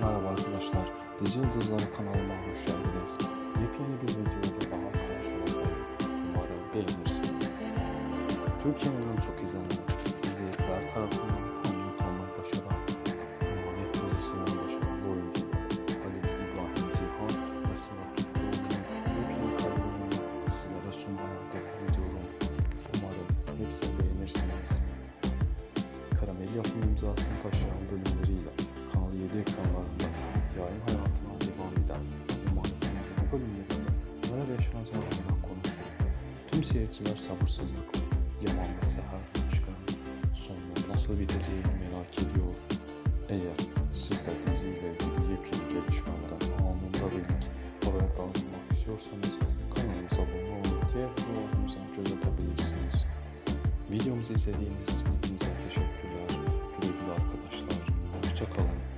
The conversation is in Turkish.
Merhaba arkadaşlar, Dizi Yıldızları kanalıma hoş geldiniz. Yepyeni bir videoda daha karşınızdayım. Umarım beğenirsiniz. Türkiye'nin en çok izlenen izleyiciler tarafından tanınıp tanınmayı başaran Emanet dizisinin başarılı oyuncuları Ali İbrahim Zeyhan ve Sırat Türkoğlu'nun yepyeni kariyerini sizlere sunmaya devam ediyorum. Umarım hepsini beğenirsiniz. Karamel yapım imzasını taşıyan bölümleriyle Kanal 7 ekranlarında yayın hayatına devam eden Emanetin yeni bölümlerinde neler yaşanacağı merak konusu. Tüm seyirciler sabırsızlıkla Yaman ve Seher aşkının sonu nasıl biteceğini merak ediyor. Eğer siz de diziyle ilgili yepyeni gelişmelerden anında ve ilk haberdar olmak istiyorsanız kanalımıza abone olup diğer videolarımıza göz atabilirsiniz. Videomuzu izlediğiniz için hepinize teşekkürler. Güle güle arkadaşlar. Hoşçakalın.